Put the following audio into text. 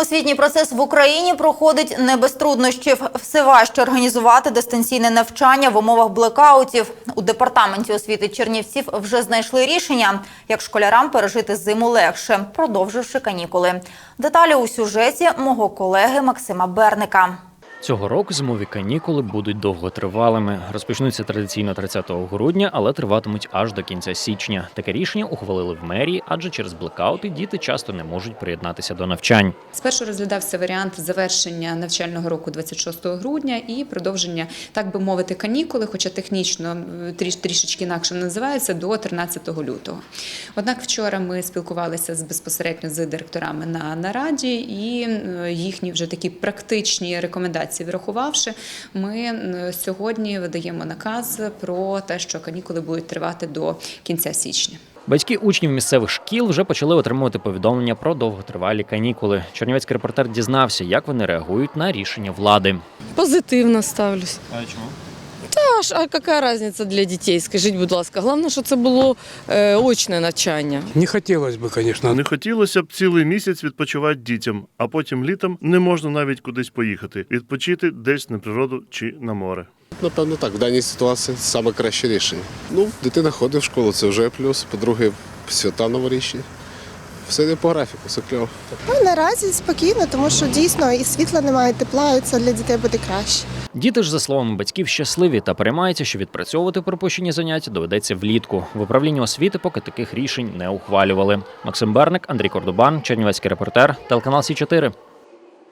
Освітній процес в Україні проходить не без труднощів. Все важче організувати дистанційне навчання в умовах блекаутів. У департаменті освіти Чернівців вже знайшли рішення, як школярам пережити зиму легше, продовживши канікули. Деталі у сюжеті мого колеги Максима Берника. Цього року зимові канікули будуть довготривалими. Розпочнуться традиційно 30 грудня, але триватимуть аж до кінця січня. Таке рішення ухвалили в мерії, адже через блекаути діти часто не можуть приєднатися до навчань. Спершу розглядався варіант завершення навчального року 26 грудня і продовження, так би мовити, канікули, хоча технічно тріш, трішечки інакше називається, до 13 лютого. Однак вчора ми спілкувалися з безпосередньо з директорами на нараді, і їхні вже такі практичні рекомендації врахувавши, ми е, сьогодні видаємо наказ про те, що канікули будуть тривати до кінця січня. Батьки учнів місцевих шкіл вже почали отримувати повідомлення про довготривалі канікули. Чернівецький репортер дізнався, як вони реагують на рішення влади. Позитивно ставлюсь. А чому? Та ж, а яка різниця для дітей? Скажіть, будь ласка. Головне, що це було е, очне навчання. Не хотілося б, звісно. Не хотілося б цілий місяць відпочивати дітям, а потім літом не можна навіть кудись поїхати, відпочити десь на природу чи на море. Напевно, так. В даній ситуації саме краще рішення. Ну, дитина ходить в школу, це вже плюс. По-друге, свята новорічні. Все йде по графіку, все кльово. Ну, наразі спокійно, тому що дійсно і світла немає, і тепла, і це для дітей буде краще. Діти ж, за словами батьків, щасливі та переймаються, що відпрацьовувати пропущені заняття доведеться влітку. В управлінні освіти поки таких рішень не ухвалювали. Максим Берник, Андрій Кордубан, Чернівецький репортер, телеканал Сі 4